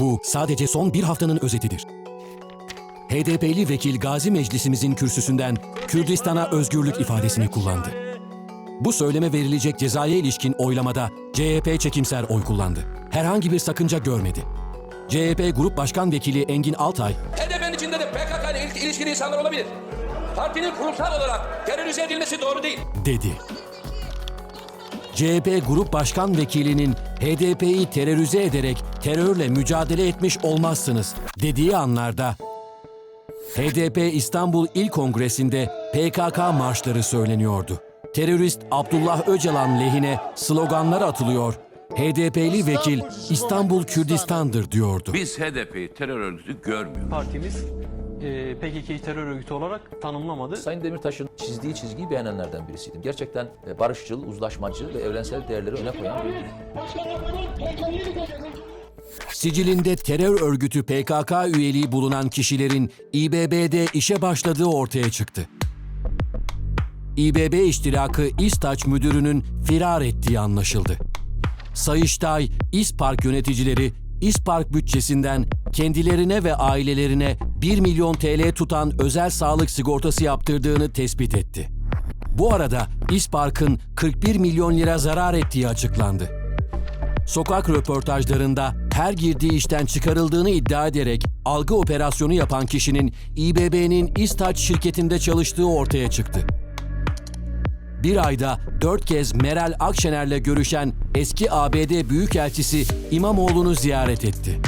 Bu sadece son bir haftanın özetidir. HDP'li vekil Gazi Meclisimizin kürsüsünden Kürdistan'a özgürlük ifadesini kullandı. Bu söyleme verilecek cezaya ilişkin oylamada CHP çekimser oy kullandı. Herhangi bir sakınca görmedi. CHP Grup Başkan Vekili Engin Altay, HDP'nin içinde de PKK ile il- ilişkili insanlar olabilir. Partinin kurumsal olarak terörize edilmesi doğru değil. dedi. CHP Grup Başkan Vekilinin HDP'yi terörize ederek terörle mücadele etmiş olmazsınız dediği anlarda HDP İstanbul İl Kongresi'nde PKK marşları söyleniyordu. Terörist Abdullah Öcalan lehine sloganlar atılıyor. HDP'li vekil İstanbul Kürdistan'dır diyordu. Biz HDP'yi terör örgütü görmüyoruz. Partimiz e, PKK'yı terör örgütü olarak tanımlamadı. Sayın Demirtaş'ın çizdiği çizgiyi beğenenlerden birisiydim. Gerçekten e, barışçıl, uzlaşmacı ve evrensel değerleri öne koyan bir Sicilinde terör örgütü PKK üyeliği bulunan kişilerin İBB'de işe başladığı ortaya çıktı. İBB iştirakı İstaç müdürünün firar ettiği anlaşıldı. Sayıştay, İspark yöneticileri İspark bütçesinden kendilerine ve ailelerine 1 milyon TL tutan özel sağlık sigortası yaptırdığını tespit etti. Bu arada İspark'ın 41 milyon lira zarar ettiği açıklandı sokak röportajlarında her girdiği işten çıkarıldığını iddia ederek algı operasyonu yapan kişinin İBB'nin İstaç şirketinde çalıştığı ortaya çıktı. Bir ayda dört kez Meral Akşener'le görüşen eski ABD Büyükelçisi İmamoğlu'nu ziyaret etti.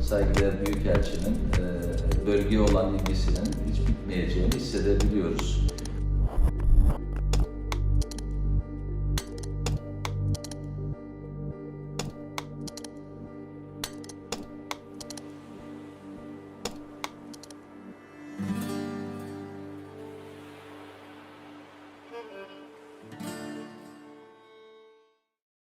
saygıdeğer Büyükelçinin e, bölgeye olan ilgisinin hiç bitmeyeceğini hissedebiliyoruz.